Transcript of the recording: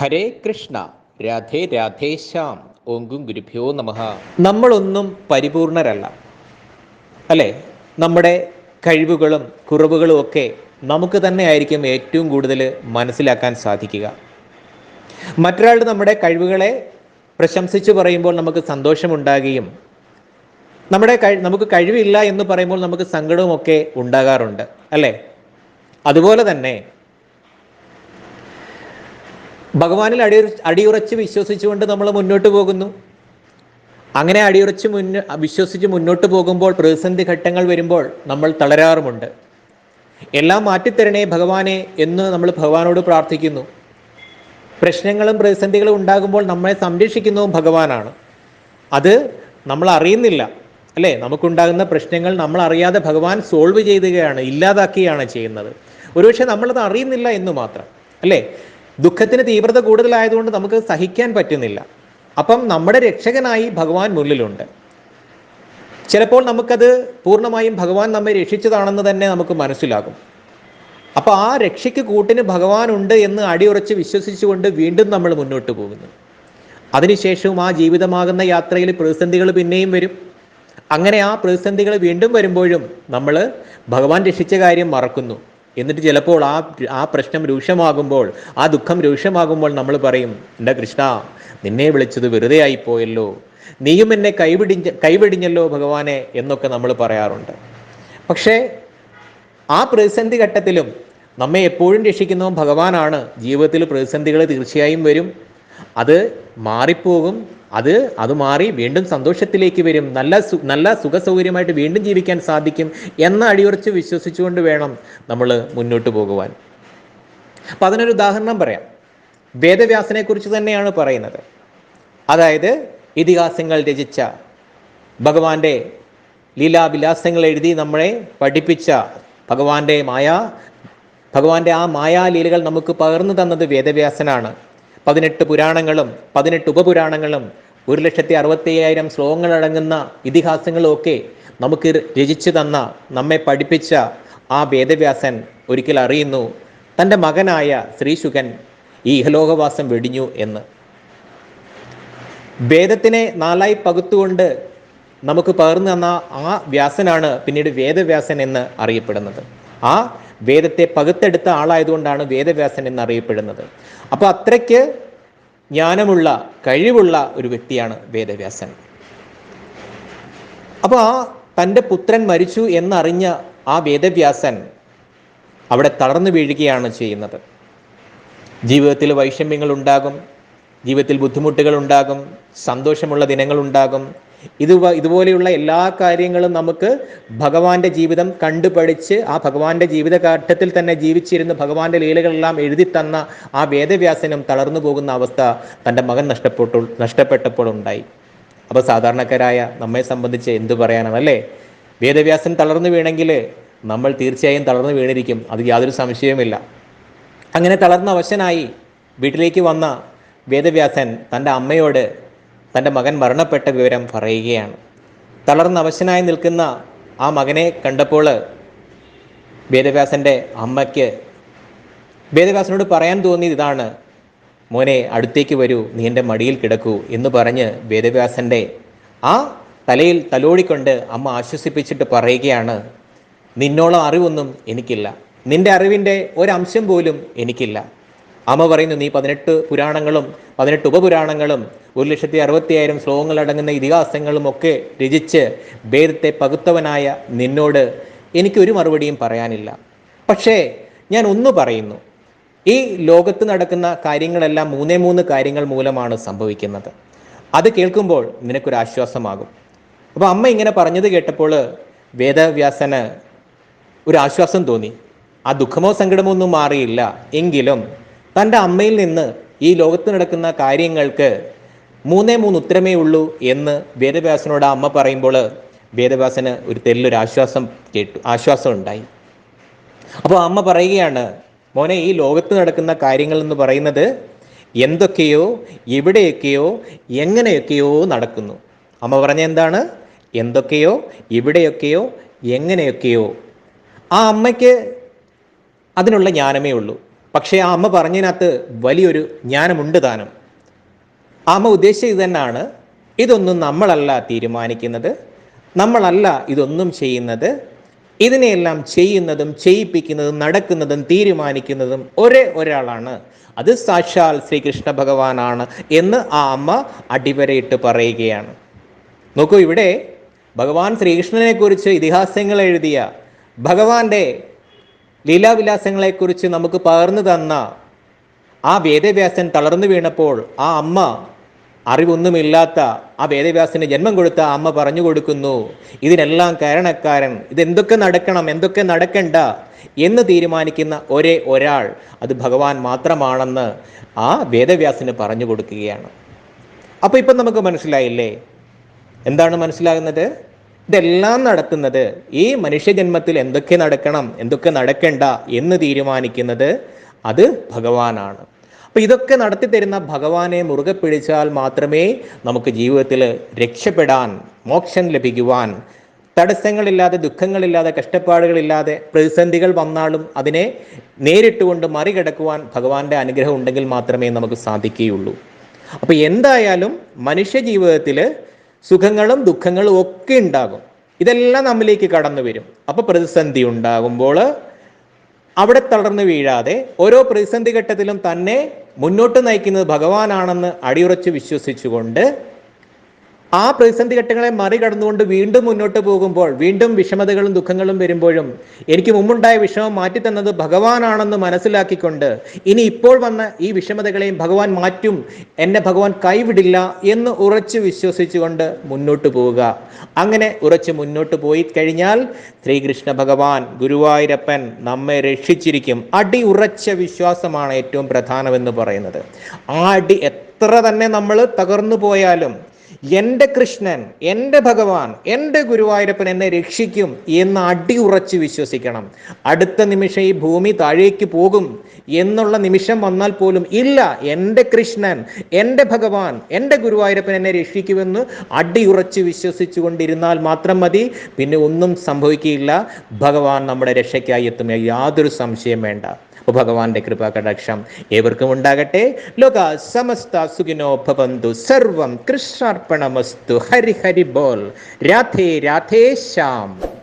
ഹരേ കൃഷ്ണ രാധേ രാധേശ്യാം ഓങ്കും ഗുരുഭ്യോ നമ. നമ്മളൊന്നും പരിപൂർണരല്ല. അല്ലേ? നമ്മുടെ കഴിവുകളും കുറവുകളും ഒക്കെ നമുക്ക് തന്നെ ആയിരിക്കും ഏറ്റവും കൂടുതൽ മനസ്സിലാക്കാൻ സാധിക്കുക. മറ്റൊരാൾ നമ്മുടെ കഴിവുകളെ പ്രശംസിച്ചു പറയുമ്പോൾ നമുക്ക് സന്തോഷമുണ്ടാകുകയും നമ്മുടെ കഴി നമുക്ക് കഴിവില്ല എന്ന് പറയുമ്പോൾ നമുക്ക് സങ്കടവുമൊക്കെ ഉണ്ടാകാറുണ്ട്. അല്ലേ? അതുപോലെ തന്നെ ഭഗവാനിൽ അടി അടിയുറച്ച് വിശ്വസിച്ചുകൊണ്ട് നമ്മൾ മുന്നോട്ട് പോകുന്നു. അങ്ങനെ അടിയുറച്ച് മുന്ന വിശ്വസിച്ച് മുന്നോട്ട് പോകുമ്പോൾ പ്രതിസന്ധി ഘട്ടങ്ങൾ വരുമ്പോൾ നമ്മൾ തളരാറുമുണ്ട്. എല്ലാം മാറ്റിത്തരണേ ഭഗവാനെ എന്ന് നമ്മൾ ഭഗവാനോട് പ്രാർത്ഥിക്കുന്നു. പ്രശ്നങ്ങളും പ്രതിസന്ധികളും ഉണ്ടാകുമ്പോൾ നമ്മളെ സംരക്ഷിക്കുന്നതും ഭഗവാനാണ്. അത് നമ്മൾ അറിയുന്നില്ല അല്ലേ? നമുക്കുണ്ടാകുന്ന പ്രശ്നങ്ങൾ നമ്മൾ അറിയാതെ ഭഗവാൻ സോൾവ് ചെയ്യുകയാണ് ഇല്ലാതാക്കുകയാണ് ചെയ്യുന്നത്. ഒരുപക്ഷെ നമ്മളത് അറിയുന്നില്ല എന്ന് മാത്രം അല്ലേ? ദുഃഖത്തിന് തീവ്രത കൂടുതലായതുകൊണ്ട് നമുക്ക് സഹിക്കാൻ പറ്റുന്നില്ല. അപ്പം നമ്മുടെ രക്ഷകനായി ഭഗവാൻ മുന്നിലുണ്ട്. ചിലപ്പോൾ നമുക്കത് പൂർണമായും ഭഗവാൻ നമ്മെ രക്ഷിച്ചതാണെന്ന് തന്നെ നമുക്ക് മനസ്സിലാകും. അപ്പോൾ ആ രക്ഷയ്ക്ക് കൂട്ടിന് ഭഗവാൻ ഉണ്ട് എന്ന് അടിയുറച്ച് വിശ്വസിച്ചുകൊണ്ട് വീണ്ടും നമ്മൾ മുന്നോട്ട് പോകുന്നു. അതിനുശേഷവും ആ ജീവിതമാകുന്ന യാത്രയിൽ പ്രതിസന്ധികൾ പിന്നെയും വരും. അങ്ങനെ ആ പ്രതിസന്ധികൾ വീണ്ടും വരുമ്പോഴും നമ്മൾ ഭഗവാൻ രക്ഷിച്ച കാര്യം മറക്കുന്നു. എന്നിട്ട് ചിലപ്പോൾ ആ ആ പ്രശ്നം രൂക്ഷമാകുമ്പോൾ ആ ദുഃഖം രൂക്ഷമാകുമ്പോൾ നമ്മൾ പറയും എന്റെ കൃഷ്ണ നിന്നെ വിളിച്ചത് വെറുതെ ആയിപ്പോയല്ലോ നീയും എന്നെ കൈവിടിഞ്ഞ കൈവിടിഞ്ഞല്ലോ ഭഗവാനെ എന്നൊക്കെ നമ്മൾ പറയാറുണ്ട്. പക്ഷേ ആ പ്രതിസന്ധി ഘട്ടത്തിലും നമ്മെ എപ്പോഴും രക്ഷിക്കുന്നതും ഭഗവാനാണ്. ജീവിതത്തിൽ പ്രതിസന്ധികൾ തീർച്ചയായും വരും. അത് മാറിപ്പോകും. അത് അത് മാറി വീണ്ടും സന്തോഷത്തിലേക്ക് വരും. നല്ല നല്ല നല്ല സുഖസൗകര്യമായിട്ട് വീണ്ടും ജീവിക്കാൻ സാധിക്കും എന്ന അടിയുറച്ച് വിശ്വസിച്ചുകൊണ്ട് വേണം നമ്മൾ മുന്നോട്ട് പോകുവാൻ. അപ്പം അതിനൊരു ഉദാഹരണം പറയാം. വേദവ്യാസനെ കുറിച്ച് തന്നെയാണ് പറയുന്നത്. അതായത് ഇതിഹാസങ്ങൾ രചിച്ച ഭഗവാന്റെ ലീലാവിലാസങ്ങൾ എഴുതി നമ്മളെ പഠിപ്പിച്ച ഭഗവാന്റെ മായ ഭഗവാന്റെ ആ മായാലീലകൾ നമുക്ക് പകർന്നു തന്നത് വേദവ്യാസനാണ്. പതിനെട്ട് പുരാണങ്ങളും പതിനെട്ട് ഉപപുരാണങ്ങളും ഒരു ലക്ഷത്തി അറുപത്തി അയ്യായിരം ശ്ലോകങ്ങളടങ്ങുന്ന ഇതിഹാസങ്ങളും ഒക്കെ നമുക്ക് രചിച്ചു തന്ന നമ്മെ പഠിപ്പിച്ച ആ വേദവ്യാസൻ ഒരിക്കൽ അറിയുന്നു തന്റെ മകനായ ശ്രീശുഖൻ ഈ ഇഹലോകവാസം വെടിഞ്ഞു എന്ന്. വേദത്തിനെ നാലായി പകുത്തുകൊണ്ട് നമുക്ക് പകർന്നു തന്ന ആ വ്യാസനാണ് പിന്നീട് വേദവ്യാസൻ എന്ന് അറിയപ്പെടുന്നത്. ആ വേദത്തെ പകുത്തെടുത്ത ആളായതുകൊണ്ടാണ് വേദവ്യാസൻ എന്നറിയപ്പെടുന്നത്. അപ്പോൾ അത്രയ്ക്ക് ജ്ഞാനമുള്ള കഴിവുള്ള ഒരു വ്യക്തിയാണ് വേദവ്യാസൻ. അപ്പോൾ ആ തന്റെ പുത്രൻ മരിച്ചു എന്നറിഞ്ഞ ആ വേദവ്യാസൻ അവിടെ തളർന്നു വീഴുകയാണ് ചെയ്യുന്നത്. ജീവിതത്തിൽ വൈഷമ്യങ്ങൾ ഉണ്ടാകും ജീവിതത്തിൽ ബുദ്ധിമുട്ടുകൾ ഉണ്ടാകും സന്തോഷമുള്ള ദിനങ്ങളുണ്ടാകും ഇത് ഇതുപോലെയുള്ള എല്ലാ കാര്യങ്ങളും നമുക്ക് ഭഗവാന്റെ ജീവിതം കണ്ടുപഠിച്ച് ആ ഭഗവാന്റെ ജീവിതഘട്ടത്തിൽ തന്നെ ജീവിച്ചിരുന്ന് ഭഗവാന്റെ ലീലകളെല്ലാം എഴുതി തന്ന ആ വേദവ്യാസനം തളർന്നു പോകുന്ന അവസ്ഥ തന്റെ മകൻ നഷ്ടപ്പെട്ടു നഷ്ടപ്പെട്ടപ്പോൾ ഉണ്ടായി. അപ്പോൾ സാധാരണക്കാരായ നമ്മെ സംബന്ധിച്ച് എന്തു പറയാനാണ് അല്ലേ? വേദവ്യാസൻ തളർന്നു വീണെങ്കിൽ നമ്മൾ തീർച്ചയായും തളർന്നു വീണിരിക്കും. അത് യാതൊരു സംശയവുമില്ല. അങ്ങനെ തളർന്ന അവശനായി വീട്ടിലേക്ക് വന്ന വേദവ്യാസൻ തന്റെ അമ്മയോട് തന്റെ മകൻ മരണപ്പെട്ട വിവരം പറയുകയാണ്. തളർന്ന് അവശനായി നിൽക്കുന്ന ആ മകനെ കണ്ടപ്പോൾ വേദവ്യാസന്റെ അമ്മയ്ക്ക് വേദവ്യാസനോട് പറയാൻ തോന്നിയത് ഇതാണ് മോനെ അടുത്തേക്ക് വരൂ നീ എന്റെ മടിയിൽ കിടക്കൂ എന്ന് പറഞ്ഞ് വേദവ്യാസന്റെ ആ തലയിൽ തലോടിക്കൊണ്ട് അമ്മ ആശ്വസിപ്പിച്ചിട്ട് പറയുകയാണ് നിന്നോളം അറിവൊന്നും എനിക്കില്ല. നിന്റെ അറിവിന്റെ ഒരംശം പോലും എനിക്കില്ല. അമ്മ പറയുന്നു നീ പതിനെട്ട് പുരാണങ്ങളും പതിനെട്ട് ഉപപുരാണങ്ങളും ഒരു ലക്ഷത്തി അറുപത്തിയായിരം ശ്ലോകങ്ങളടങ്ങുന്ന ഇതിഹാസങ്ങളും ഒക്കെ രചിച്ച് വേദത്തെ പകുത്തവനായ നിന്നോട് എനിക്കൊരു മറുപടിയും പറയാനില്ല. പക്ഷേ ഞാൻ ഒന്ന് പറയുന്നു ഈ ലോകത്ത് നടക്കുന്ന കാര്യങ്ങളെല്ലാം മൂന്നേ മൂന്ന് കാര്യങ്ങൾ മൂലമാണ് സംഭവിക്കുന്നത്. അത് കേൾക്കുമ്പോൾ നിനക്കൊരു ആശ്വാസമാകും അപ്പോൾ അമ്മ ഇങ്ങനെ പറഞ്ഞത് കേട്ടപ്പോൾ വേദവ്യാസന് ഒരു ആശ്വാസം തോന്നി. ആ ദുഃഖമോ സങ്കടമോ ഒന്നും മാറിയില്ല. എങ്കിലും തന്റെ അമ്മയിൽ നിന്ന് ഈ ലോകത്ത് നടക്കുന്ന കാര്യങ്ങൾക്ക് മൂന്നേ മൂന്ന് ഉത്തരമേ ഉള്ളൂ എന്ന് വേദവ്യാസനോട് അമ്മ പറയുമ്പോൾ വേദവ്യാസന് ഒരു തെല്ലൊരു ആശ്വാസം കേട്ടു ആശ്വാസം ഉണ്ടായി. അപ്പോൾ അമ്മ പറയുകയാണ് മോനെ ഈ ലോകത്ത് നടക്കുന്ന കാര്യങ്ങൾ എന്ന് പറയുന്നത് എന്തൊക്കെയോ എവിടെയൊക്കെയോ എങ്ങനെയൊക്കെയോ നടക്കുന്നു. അമ്മ പറഞ്ഞ എന്താണ്? എന്തൊക്കെയോ എവിടെയൊക്കെയോ എങ്ങനെയൊക്കെയോ. ആ അമ്മയ്ക്ക് അതിനുള്ള ജ്ഞാനമേ ഉള്ളൂ. പക്ഷേ ആ അമ്മ പറഞ്ഞതിനകത്ത് വലിയൊരു ജ്ഞാനമുണ്ട് താനും. ആ അമ്മ ഉദ്ദേശിച്ചത് ഇതന്നാണ് ഇതൊന്നും നമ്മളല്ല തീരുമാനിക്കുന്നത്. നമ്മളല്ല ഇതൊന്നും ചെയ്യുന്നത്. ഇതിനെയെല്ലാം ചെയ്യുന്നതും ചെയ്യിപ്പിക്കുന്നതും നടക്കുന്നതും തീരുമാനിക്കുന്നതും ഒരേ ഒരാളാണ്. അത് സാക്ഷാൽ ശ്രീകൃഷ്ണ ഭഗവാനാണ് എന്ന് ആ അമ്മ അടിവരയിട്ട് പറയുകയാണ്. നോക്കൂ ഇവിടെ ഭഗവാൻ ശ്രീകൃഷ്ണനെ കുറിച്ച് ഇതിഹാസങ്ങൾ എഴുതിയ ഭഗവാന്റെ ലീലാവിലാസങ്ങളെക്കുറിച്ച് നമുക്ക് പകർന്നു തന്ന ആ വേദവ്യാസൻ തളർന്നു വീണപ്പോൾ ആ അമ്മ അറിവൊന്നുമില്ലാത്ത ആ വേദവ്യാസന് ജന്മം കൊടുത്ത അമ്മ പറഞ്ഞു കൊടുക്കുന്നു ഇതിനെല്ലാം കാരണക്കാരൻ ഇതെന്തൊക്കെ നടക്കണം എന്തൊക്കെ നടക്കണ്ട എന്ന് തീരുമാനിക്കുന്ന ഒരേ ഒരാൾ അത് ഭഗവാൻ മാത്രമാണെന്ന് ആ വേദവ്യാസന് പറഞ്ഞു കൊടുക്കുകയാണ്. അപ്പോൾ ഇപ്പം നമുക്ക് മനസ്സിലായില്ലേ? എന്താണ് മനസ്സിലാകുന്നത്? ഇതെല്ലാം നടത്തുന്നത് ഈ മനുഷ്യജന്മത്തിൽ എന്തൊക്കെ നടക്കണം എന്തൊക്കെ നടക്കേണ്ട എന്ന് തീരുമാനിക്കുന്നത് അത് ഭഗവാനാണ്. അപ്പോൾ ഇതൊക്കെ നടത്തി തരുന്ന ഭഗവാനെ മുറുകെ പിടിച്ചാൽ മാത്രമേ നമുക്ക് ജീവിതത്തിൽ രക്ഷപ്പെടാൻ മോക്ഷം ലഭിക്കുവാൻ തടസ്സങ്ങളില്ലാതെ ദുഃഖങ്ങളില്ലാതെ കഷ്ടപ്പാടുകളില്ലാതെ പ്രതിസന്ധികൾ വന്നാലും അതിനെ നേരിട്ടുകൊണ്ട് മറികടക്കുവാൻ ഭഗവാന്റെ അനുഗ്രഹം ഉണ്ടെങ്കിൽ മാത്രമേ നമുക്ക് സാധിക്കുകയുള്ളൂ. അപ്പോൾ എന്തായാലും മനുഷ്യ ജീവിതത്തിൽ സുഖങ്ങളും ദുഃഖങ്ങളും ഒക്കെ ഉണ്ടാകും. ഇതെല്ലാം നമ്മിലേക്ക് കടന്നു വരും. അപ്പോൾ പ്രതിസന്ധി ഉണ്ടാകുമ്പോൾ അവിടെ തളർന്നു വീഴാതെ ഓരോ പ്രതിസന്ധി ഘട്ടത്തിലും തന്നെ മുന്നോട്ട് നയിക്കുന്നത് ഭഗവാനാണെന്ന് അടിയുറച്ച് വിശ്വസിച്ചുകൊണ്ട് ആ പ്രതിസന്ധി ഘട്ടങ്ങളെ മറികടന്നുകൊണ്ട് വീണ്ടും മുന്നോട്ട് പോകുമ്പോൾ വീണ്ടും വിഷമതകളും ദുഃഖങ്ങളും വരുമ്പോഴും എനിക്ക് മുമ്പുണ്ടായ വിഷമം മാറ്റി തന്നത് ഭഗവാനാണെന്ന് മനസ്സിലാക്കിക്കൊണ്ട് ഇനി ഇപ്പോൾ വന്ന ഈ വിഷമതകളെയും ഭഗവാൻ മാറ്റും എന്നെ ഭഗവാൻ കൈവിടില്ല എന്ന് ഉറച്ചു വിശ്വസിച്ചുകൊണ്ട് മുന്നോട്ട് പോവുക. അങ്ങനെ ഉറച്ച് മുന്നോട്ട് പോയി കഴിഞ്ഞാൽ ശ്രീകൃഷ്ണ ഭഗവാൻ ഗുരുവായൂരപ്പൻ നമ്മെ രക്ഷിച്ചിരിക്കും. അടി ഉറച്ച വിശ്വാസമാണ് ഏറ്റവും പ്രധാനമെന്ന് പറയുന്നത്. ആ അടി എത്ര തന്നെ നമ്മൾ തകർന്നു പോയാലും എന്റെ കൃഷ്ണൻ എന്റെ ഭഗവാൻ എന്റെ ഗുരുവായൂരപ്പൻ എന്നെ രക്ഷിക്കും എന്ന് അടിയുറച്ച് വിശ്വസിക്കണം. അടുത്ത നിമിഷം ഈ ഭൂമി താഴേക്ക് പോകും എന്നുള്ള നിമിഷം വന്നാൽ പോലും ഇല്ല എന്റെ കൃഷ്ണൻ എന്റെ ഭഗവാൻ എന്റെ ഗുരുവായൂരപ്പൻ എന്നെ രക്ഷിക്കുമെന്ന് അടിയുറച്ച് വിശ്വസിച്ചു കൊണ്ടിരുന്നാൽ മാത്രം മതി. പിന്നെ ഒന്നും സംഭവിക്കുകയില്ല. ഭഗവാൻ നമ്മുടെ രക്ഷയ്ക്കായി എത്തും. യാതൊരു സംശയം വേണ്ട. അപ്പോൾ ഭഗവാന്റെ കൃപാകടാക്ഷം ഏവർക്കും ഉണ്ടാകട്ടെ. ലോക സമസ്ത സുഖിനോ ഭവന്തു. സർവം കൃഷ്ണാർപ്പണമസ്തു. ഹരി ഹരി ബോൾ. രാധേ രാധേ ശ്യാം.